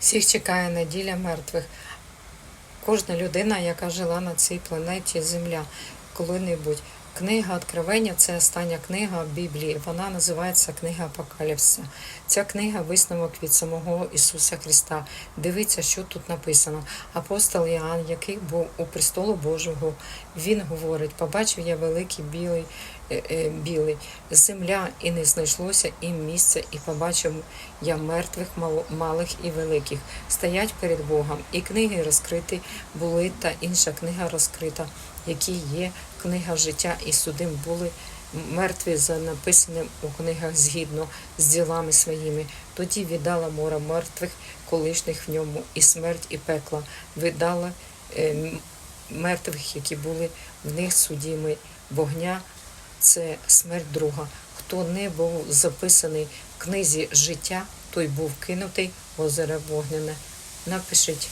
Всіх чекає неділя мертвих. Кожна людина, яка жила на цій планеті Земля, коли-небудь. Книга Откровення це остання книга Біблії. Вона називається Книга Апокаліпсиса. Ця книга висновок від самого Ісуса Христа. Дивіться, що тут написано. Апостол Іоанн, який був у престолу Божого, він говорить: побачив я великий білий, білий земля, і не знайшлося їм місця, і побачив я мертвих мал- малих і великих, стоять перед Богом, і книги розкриті були, та інша книга розкрита, які є книга життя, і судим були мертві за написаним у книгах згідно з ділами своїми. Тоді віддала море мертвих, колишніх в ньому, і смерть, і пекла видала е, мертвих, які були в них судімі вогня. Це смерть друга. Хто не був записаний в книзі життя, той був кинутий в озеро вогняне. Напишіть.